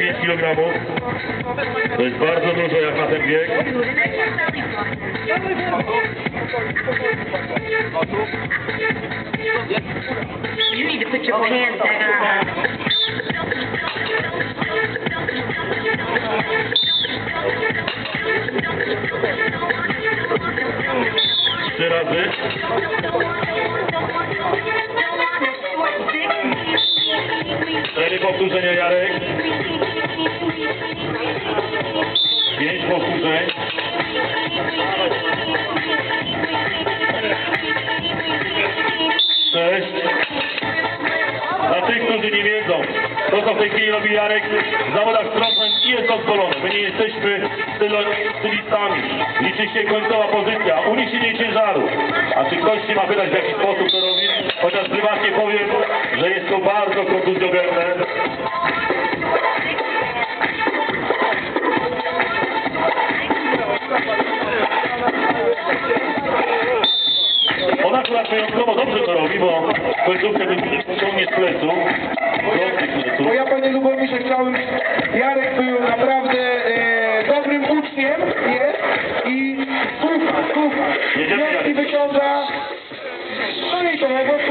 5 kg. To jest bardzo dużo jak na ten bieg. Trzy razy. Cztery powtórzenia Jarek. Powtórzeń. Sześć. Dla tych, którzy nie wiedzą, to co w tej chwili robi Jarek w zawodach strongman i jest dozwolone. My nie jesteśmy stylistami. Liczy się końcowa pozycja, uniesienie ciężaru. A czy ktoś się ma pytać w jaki sposób to robi? Chociaż prywatnie powiem, że jest to bardzo Akurat wyjątkowo dobrze to robi, bo końcówkę wyciągnie z pleców. Bo ja panie Lubomirze chciałem, Jarek był naprawdę e, dobrym uczniem, jest i słucha, słucha. Wnioski wyciąga, no i to owocuje.